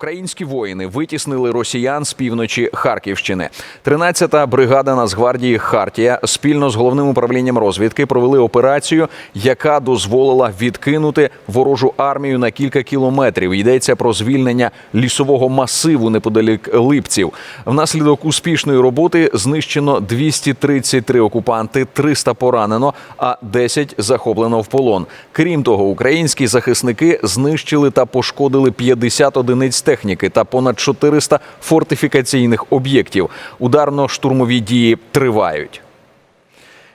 Українські воїни витіснили росіян з півночі Харківщини. 13-та бригада Нацгвардії Хартія спільно з головним управлінням розвідки провели операцію, яка дозволила відкинути ворожу армію на кілька кілометрів. Йдеться про звільнення лісового масиву неподалік Липців. Внаслідок успішної роботи знищено 233 окупанти, 300 поранено, а 10 захоплено в полон. Крім того, українські захисники знищили та пошкодили 50 одиниць техніки та понад 400 фортифікаційних об'єктів. Ударно-штурмові дії тривають.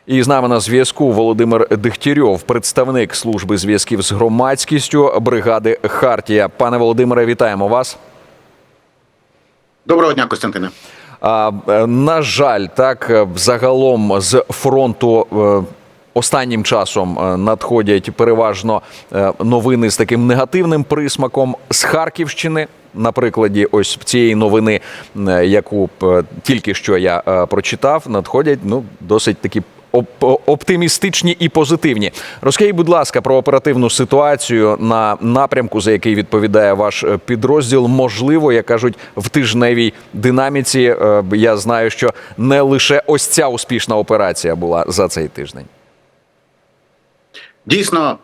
І з нами на зв'язку Володимир Дегтярьов, представник служби зв'язків з громадськістю бригади Хартія. Пане Володимире, вітаємо вас. Доброго дня, Костянтине. Е, на жаль, так е, загалом з фронту. е, Останнім часом надходять переважно новини з таким негативним присмаком з Харківщини. На прикладі ось цієї новини, е, яку е, тільки що я е, прочитав, надходять ну досить такі оптимістичні і позитивні. Розкажіть, будь ласка, про оперативну ситуацію на напрямку, за який відповідає ваш підрозділ. Можливо, як кажуть, в тижневій динаміці. Я знаю, що не лише ось ця успішна операція була за цей тиждень. Дійсно,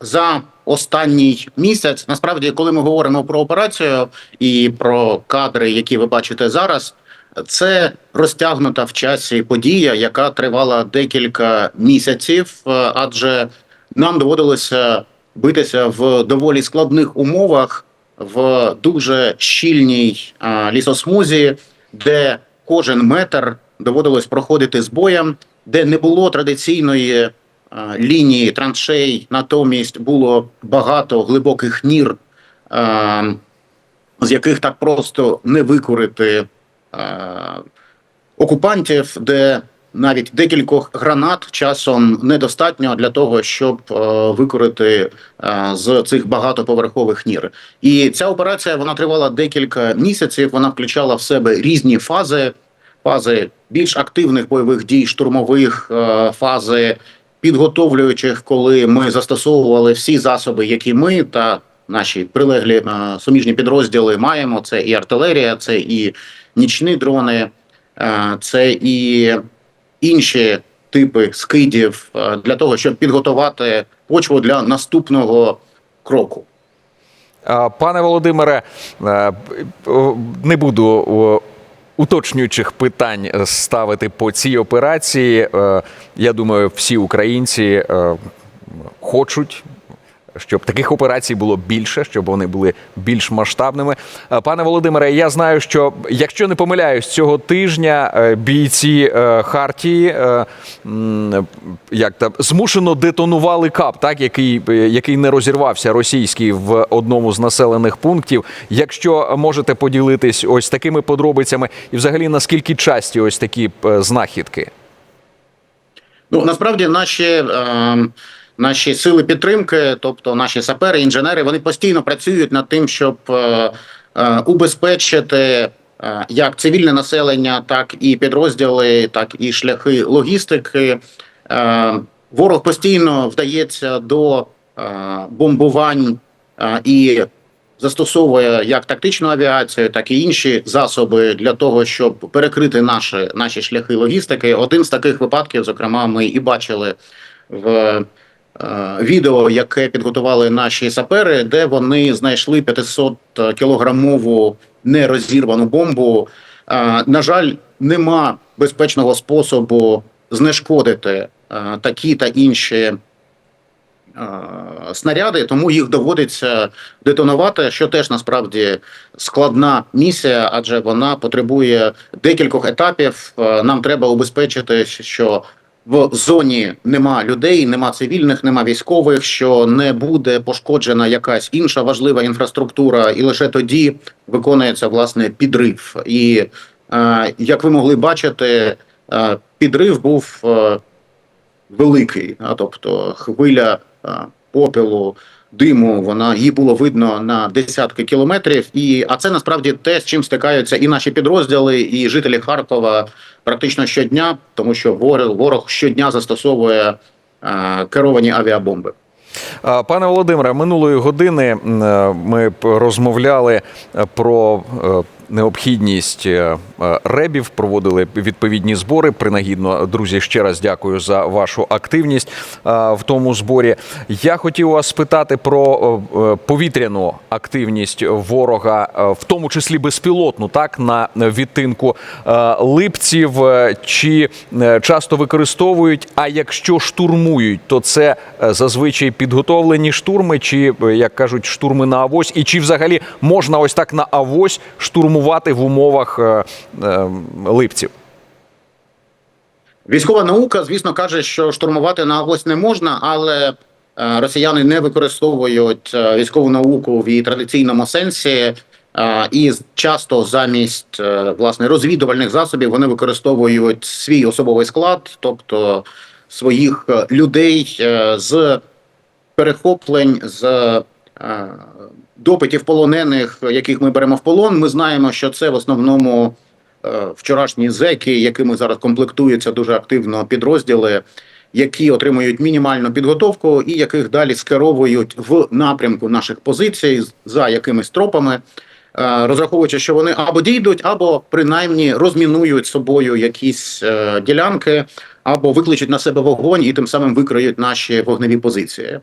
за останній місяць, насправді, коли ми говоримо про операцію і про кадри, які ви бачите зараз, це розтягнута в часі подія, яка тривала декілька місяців, е, адже нам доводилося битися в доволі складних умовах в дуже щільній е, лісосмузі, де кожен метр доводилось проходити з боєм, де не було традиційної лінії траншей, натомість було багато глибоких нір, з яких так просто не викурити е, окупантів, де навіть декількох гранат часом недостатньо для того, щоб викорити з цих багатоповерхових нір. І ця операція вона тривала декілька місяців. Вона включала в себе різні фази, фази більш активних бойових дій, штурмових фази підготовлюючих, коли ми застосовували всі засоби, які ми та наші прилеглі е, суміжні підрозділи маємо. Це і артилерія, це і нічні дрони, е, це і інші типи скидів е, для того, щоб підготувати почву для наступного кроку. Пане Володимире, не буду уточнюючих питань ставити по цій операції. Е, Я думаю, всі українці е, хочуть. Щоб таких операцій було більше, щоб вони були більш масштабними. Е, Пане Володимире, я знаю, що якщо не помиляюсь, цього тижня е, бійці е, Хартії як там змушено детонували кап, так який, який не розірвався російський в одному з населених пунктів. Якщо можете поділитись ось такими подробицями, і взагалі наскільки часті ось такі знахідки? Ну насправді наші. Е, Наші сили підтримки, тобто наші сапери, інженери, вони постійно працюють над тим, щоб е, е, убезпечити е, як цивільне населення, так і підрозділи, так і шляхи логістики. Е, ворог постійно вдається до е, бомбувань і застосовує як тактичну авіацію, так і інші засоби для того, щоб перекрити наші, наші шляхи логістики. Один з таких випадків, зокрема, ми і бачили в відео, яке підготували наші сапери, де вони знайшли 500 кілограмову нерозірвану бомбу. Е, На жаль, нема безпечного способу знешкодити е, такі та інші е, снаряди, тому їх доводиться детонувати, що теж насправді складна місія, адже вона потребує декількох етапів. Е, Нам треба убезпечити, що в зоні нема людей, нема цивільних, нема військових, що не буде пошкоджена якась інша важлива інфраструктура, і лише тоді виконується власне підрив. І е, як ви могли бачити, е, підрив був е, великий, а тобто хвиля е, попелу. Диму вона її було видно на десятки кілометрів, і а це насправді те, з чим стикаються і наші підрозділи, і жителі Харкова практично щодня, тому що ворог, ворог щодня застосовує е, керовані авіабомби. Пане Володимире, минулої години е, ми розмовляли е, про е, необхідність е, е, ребів, проводили відповідні збори. Принагідно, друзі, ще раз дякую за вашу активність е, в тому зборі. Я хотів вас спитати про повітряну активність ворога, в тому числі безпілотну, так на відтинку липців. Чи часто використовують? А якщо штурмують, то це зазвичай підготовлені штурми, чи як кажуть, штурми на авось, і чи взагалі можна ось так на авось штурмувати в умовах е, е, липців? Військова наука, звісно, каже, що штурмувати на авось не можна, але е, росіяни не використовують військову науку в її традиційному сенсі. І часто замість власне розвідувальних засобів вони використовують свій особовий склад, тобто своїх людей з перехоплень, з допитів полонених, яких ми беремо в полон. Ми знаємо, що це в основному е, вчорашні зеки, якими зараз комплектуються дуже активно підрозділи, які отримують мінімальну підготовку і яких далі скеровують в напрямку наших позицій за якимись тропами. е, Розраховуючи, що вони або дійдуть, або принаймні розмінують собою якісь е, ділянки, або викличуть на себе вогонь і тим самим викриють наші вогневі позиції.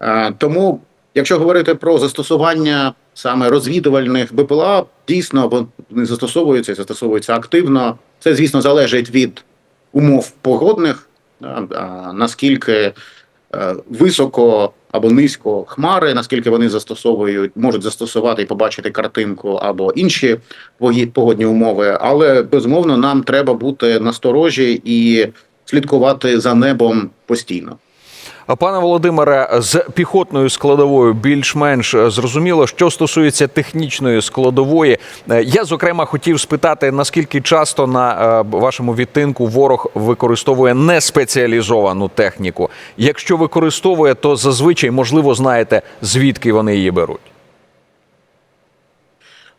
Е, Тому, якщо говорити про застосування саме розвідувальних БПЛА, дійсно вони застосовуються і застосовуються активно. Це, звісно, залежить від умов погодних, наскільки е, високо або низько хмари, наскільки вони застосовують, можуть застосувати і побачити картинку або інші погодні умови. Але безумовно нам треба бути насторожі і слідкувати за небом постійно. Пане Володимире, з піхотною складовою більш-менш е, зрозуміло, що стосується технічної складової. е, Я зокрема хотів спитати, наскільки часто на е, вашому відтинку ворог використовує неспеціалізовану техніку. Якщо використовує, то зазвичай можливо знаєте звідки вони її беруть.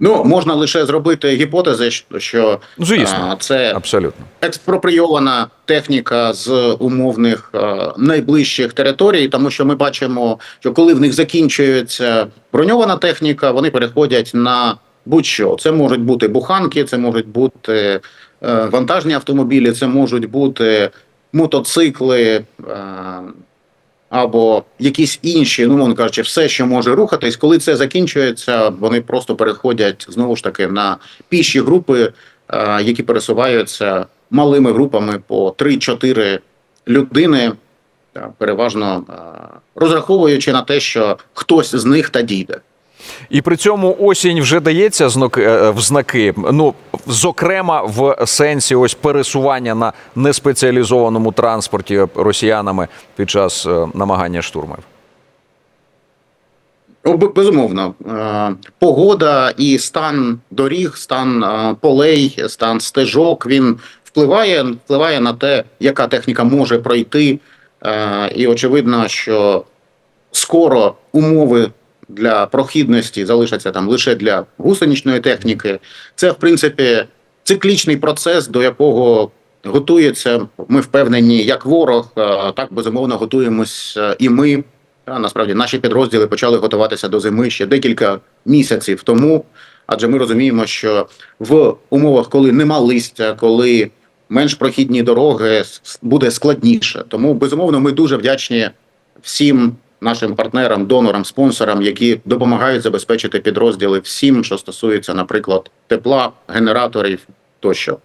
Ну можна лише зробити гіпотези, що- Ну, Звісно, а, це абсолютно. експропрійована техніка з умовних е, найближчих територій, тому що ми бачимо, що коли в них закінчується броньована техніка, вони переходять на будь-що. Це можуть бути буханки, це можуть бути е, вантажні автомобілі, це можуть бути мотоцикли. Або якісь інші, ну мовно кажучи, все, що може рухатись, коли це закінчується, вони просто переходять знову ж таки на піші групи, е, які пересуваються малими групами по 3-4 людини, переважно е, розраховуючи на те, що хтось з них та дійде. І при цьому осінь вже дається знак, е, в знаки. Ну зокрема, в сенсі ось пересування на неспеціалізованому транспорті росіянами під час е, намагання штурмів. Ну, Безумовно, Е, погода і стан доріг, стан е, полей, стан стежок він впливає, впливає на те, яка техніка може пройти. Е, І очевидно, що скоро умови для прохідності залишаться там лише для гусеничної техніки. Це, в принципі, циклічний процес, до якого готується. Ми впевнені, як ворог, е, так безумовно готуємось е, і ми. Насправді наші підрозділи почали готуватися до зими ще декілька місяців тому, адже ми розуміємо, що в умовах, коли нема листя, коли менш прохідні дороги, буде складніше. Тому безумовно ми дуже вдячні всім нашим партнерам, донорам, спонсорам, які допомагають забезпечити підрозділи всім, що стосується, наприклад, тепла, генераторів тощо.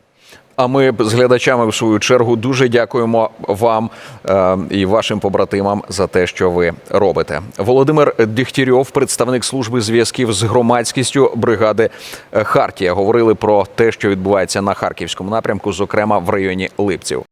А ми з глядачами в свою чергу дуже дякуємо вам е, і вашим побратимам за те, що ви робите. Володимир Дігтярьов, представник служби зв'язків з громадськістю бригади е, Хартія, говорили про те, що відбувається на харківському напрямку, зокрема в районі Липців.